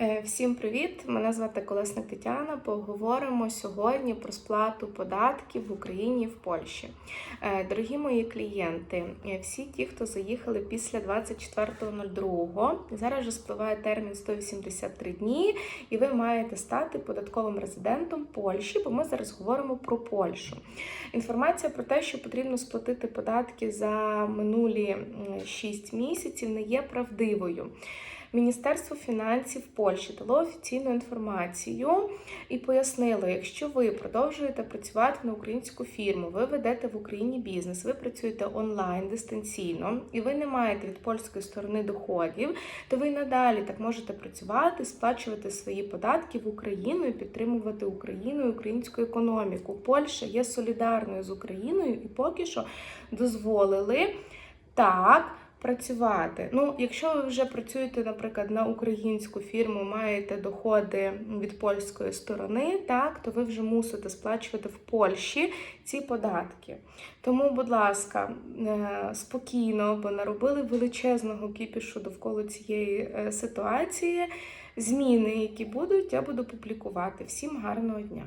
Е, Всім привіт! Мене звати Колесник Тетяна. Поговоримо сьогодні про сплату податків в Україні і в Польщі. Е, Дорогі мої клієнти, е, всі ті, хто заїхали після 24.02, зараз вже спливає термін 183 дні, і ви маєте стати податковим резидентом Польщі, бо ми зараз говоримо про Польщу. Інформація про те, що потрібно сплатити податки за минулі 6 місяців, не є правдивою. Міністерство фінансів Польщі дало офіційну інформацію і пояснило, якщо ви продовжуєте працювати на українську фірму, ви ведете в Україні бізнес, ви працюєте онлайн дистанційно і ви не маєте від польської сторони доходів, то ви надалі так можете працювати, сплачувати свої податки в Україну і підтримувати Україну і українську економіку. Польща є солідарною з Україною і поки що дозволили так працювати. Ну, якщо ви вже працюєте, наприклад, на українську фірму, маєте доходи від польської сторони, так, то ви вже мусите сплачувати в Польщі ці податки. Тому, будь ласка, е, спокійно, бо наробили величезного кіпішу довкола цієї е, ситуації. Зміни, які будуть, я буду публікувати. Всім гарного дня!